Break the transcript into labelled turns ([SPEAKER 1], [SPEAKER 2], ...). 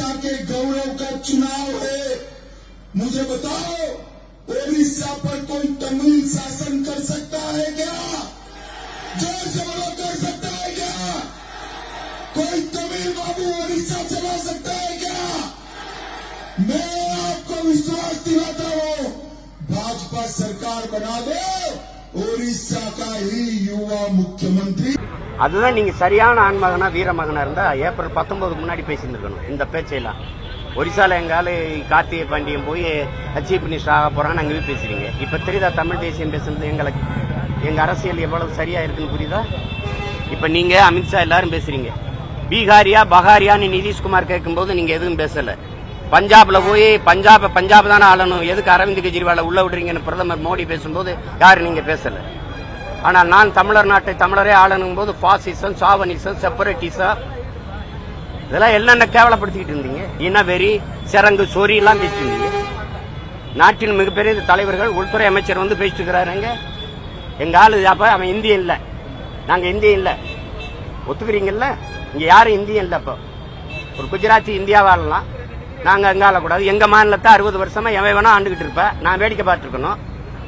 [SPEAKER 1] ओडिशा के गौरव का चुनाव है। मुझे बताओ, ओडिशा पर कोई तमिल शासन कर सकता है क्या? ज़ोर से बोलो कर सकता है क्या? कोई तमिल बाबू ओडिशा चला सकता है क्या? मैं आपको विश्वास दिलाता हूँ, भाजपा सरकार बना दो, ओडिशा का ही युवा मुख्यमंत्री।
[SPEAKER 2] அதுதான் நீங்க சரியான ஆண்மகனா வீரமகனா இருந்தா ஏப்ரல் பத்தொன்பதுக்கு முன்னாடி பேசியிருந்துருக்கணும். இந்த பேச்சையெல்லாம். ஒரிசால எங்கால கார்த்திகை பாண்டியன் போய் அச்சீவ் மினிஸ்டர் ஆக போறான்னு அங்கே பேசுறீங்க. இப்ப தெரியுதா தமிழ் தேசியம் பேசுறது எங்களுக்கு? எங்க அரசியல் எவ்வளவு சரியா இருக்குன்னு புரியுதா? இப்ப நீங்க அமித்ஷா எல்லாரும் பேசுறீங்க. பீகாரியா பகாரியான்னு நிதிஷ்குமார் கேட்கும்போது நீங்க எதுவும் பேசல. பஞ்சாப்ல போய் பஞ்சாப் பஞ்சாப் தானே ஆளணும். எதுக்கு அரவிந்த் கெஜ்ரிவாலை உள்ள விடுறீங்கன்னு பிரதமர் மோடி பேசும்போது யாரும் நீங்க பேசல. ஆனால் நான் தமிழர் நாட்டை தமிழரே ஆளணும் போது பாசிசம் சாவனிசம் செப்பரேட்டிசம் இதெல்லாம் என்னென்ன கேவலப்படுத்திக்கிட்டு இருந்தீங்க? இனவெறி சிறங்கு சொறி எல்லாம் பேசிட்டு இருந்தீங்க. நாட்டின் மிகப்பெரிய தலைவர்கள் உள்துறை அமைச்சர் வந்து பேசிட்டு இருக்கிறாருங்க எங்க ஆளு அப்ப அவன் இந்தியன் இல்லை. நாங்க இந்தியன் இல்லை. ஒத்துக்கிறீங்கல்ல? இங்க யாரும் இந்தியன் இல்லை அப்போ. ஒரு குஜராத்தி இந்தியா வாழலாம் நாங்க அங்க ஆளக்கூடாது. எங்க மாநிலத்தை அறுபது வருஷமா எவன் வேணா ஆண்டுகிட்டு இருப்ப. நான் வேடிக்கை பார்த்துருக்கணும்